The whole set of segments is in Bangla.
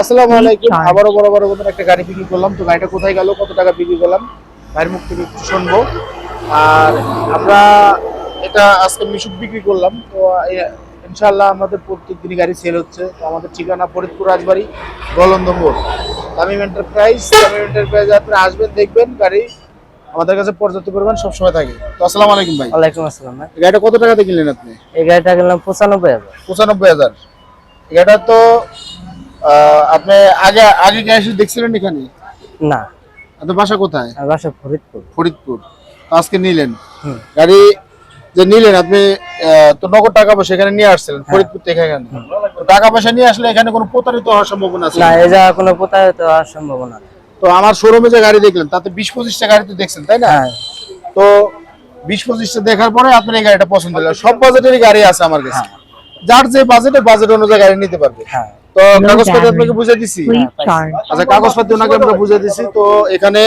আসসালামু আলাইকুম। আবারও বড় বড় মতন একটা গাড়ি বিক্রি করলাম। তো গাড়িটা কোথায় গেল কত টাকা বিক্রি করলাম গাড়ির মুখ থেকে একটু শুনব। আর আমরা এটা আজকে মিশুক বিক্রি করলাম। তো ইনশাআল্লাহ আমাদের প্রত্যেক দিনই গাড়ি সেল হচ্ছে। তো আমাদের ঠিকানা ফরিদপুর রাজবাড়ি গলন্দ মোড় তামিম এন্টারপ্রাইজ তামিম এন্টারপ্রাইজ আপনারা আসবেন দেখবেন গাড়ি আমাদের কাছে পর্যাপ্ত পরিমাণ সবসময় থাকে। তো আসসালামু আলাইকুম ভাই। ওয়ালাইকুম আসসালাম ভাই। গাড়িটা কত টাকাতে কিনলেন আপনি? এই গাড়িটা কিনলাম পঁচানব্বই হাজার। পঁচানব্বই হাজার। এটা তো আপনি আগে আগে কি এসে দেখছিলেন এখানে? না। আপনার বাসা কোথায়? বাসা ফরিদপুর। ফরিদপুর। আজকে নিলেন। গাড়ি যে নিলেন আপনি তো নগদ টাকা পয়সা এখানে নিয়ে আসছিলেন ফরিদপুর থেকে এখানে। টাকা পয়সা নিয়ে আসলে এখানে কোনো প্রতারিত হওয়ার সম্ভাবনা আছে? না এই জায়গা কোনো প্রতারিত হওয়ার সম্ভাবনা তো আমার শোরুমে যে গাড়ি দেখলেন তাতে বিশ পঁচিশটা গাড়ি তো দেখছেন তাই না? হ্যাঁ। তো বিশ পঁচিশটা দেখার পরে আপনার এই গাড়িটা পছন্দ হলো। সব বাজেটেরই গাড়ি আছে আমার কাছে। যার যে বাজেটে বাজেট অনুযায়ী গাড়ি নিতে পারবে। হ্যাঁ। তো কাগজপত্র আপনাকে বুঝে দিছি। Please charge. আচ্ছা কাগজপত্র ওনাকে আমরা বুঝে দিছি। তো এখানে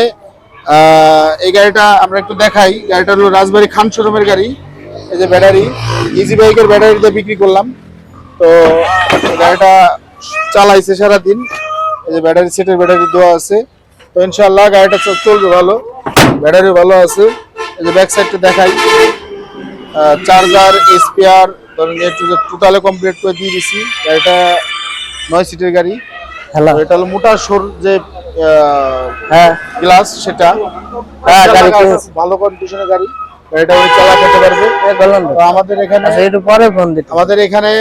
আহ, এই গাড়িটা আমরা একটু দেখাই। গাড়িটা হলো রাজবাড়ি খান শোরুমের গাড়ি। এই যে ব্যাটারি ইজি বাইকের ব্যাটারিতে বিক্রি করলাম। তো গাড়িটা চালাইছে সারাদিন। এই যে ব্যাটারি সেটের ব্যাটারি দেওয়া আছে। তো ইনশাল্লাহ গাড়িটা চলবে ভালো। ব্যাটারি ভালো আছে। এই যে ব্যাক সাইডটা দেখাই চার্জার স্পেয়ার ধরেন টোটালে কমপ্লিট করে দিয়ে দিছি। গাড়িটা নয় সিটের গাড়ি। হ্যালো এটা হলো মোটা সর যে হ্যাঁ। গ্লাস সেটা। হ্যাঁ, গাড়ি ভালো কন্ডিশনের গাড়ি। গাড়িটা উনি চালা করতে পারবে। আমাদের এখানে আচ্ছা পরে ফোন দিতে আমাদের এখানে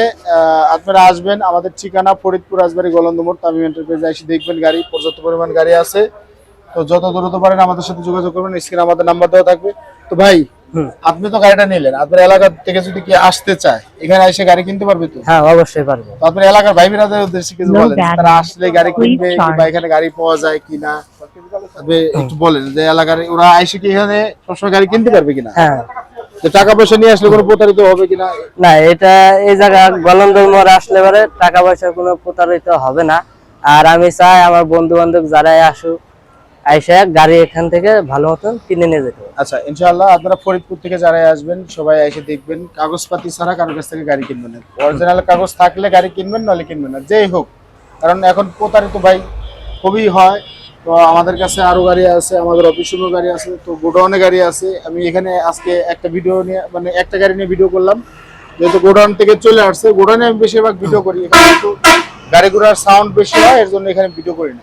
আপনারা আসবেন। আমাদের ঠিকানা ফরিদপুর রাজবাড়ি গোলন্দমোড় তামিম এন্টারপ্রাইজ এসে দেখবেন গাড়ি পর্যাপ্ত পরিমাণ গাড়ি আছে। তো যত দ্রুত পারেন আমাদের সাথে যোগাযোগ করবেন। স্ক্রিনে আমাদের নাম্বার দেওয়া থাকবে। তো ভাই। আপনি তো গাড়িটা নিলেন আপনার এলাকা থেকে যদি কি আসতে চায় এখানে এসে গাড়ি কিনতে পারবে তো? হ্যাঁ অবশ্যই পারব। তো আপনার এলাকার ভাই বিরাদের উদ্দেশ্যে কিছু বলেন তারা আসলে গাড়ি কিনবে. কিংবা এখানে গাড়ি পাওয়া যায় কিনা? আপনি একটু বলেন যে এলাকার ওরা এসে কি এখানে সবসময় গাড়ি কিনতে পারবে কিনা? হ্যাঁ। যে টাকা পয়সা নিয়ে আসলে কোনো প্রতারিত হবে কিনা? না এটা এই জায়গা গলন্দর মোড় আসলে পরে টাকা পয়সা কোনো প্রতারিত হবে না। আর আমি চাই আমার বন্ধু বান্ধব যারাই আসুক আইসা গাড়ি এখান থেকে ভালো মতন কিনে নিয়ে যেতে আচ্ছা ইনশাআল্লাহ আপনারা ফরিদপুর থেকে যারাই আসবেন, সবাই এসে দেখবেন, কাগজপাতি ছাড়া কারোর কাছ থেকে গাড়ি কিনবেন অরিজিনাল কাগজ থাকলে গাড়ি কিনবেন, নাহলে কিনবেন না। যেই হোক, কারণ এখন প্রতারিত ভাই খুবই হয়, তো আমাদের কাছে আরও গাড়ি আছে, আমাদের অফিসেরও গাড়ি আছে, তো গোডাউনে গাড়ি আছে। আমি এখানে আজকে একটা ভিডিও নিয়ে মানে একটা গাড়ি নিয়ে ভিডিও করলাম। যেহেতু গোডাউন থেকে চলে আসছে, গোডাউনে আমি বেশিরভাগ ভিডিও করি। এখানে একটু গাড়ি ঘোড়ার সাউন্ড বেশি হয়, এর জন্য এখানে ভিডিও করি না।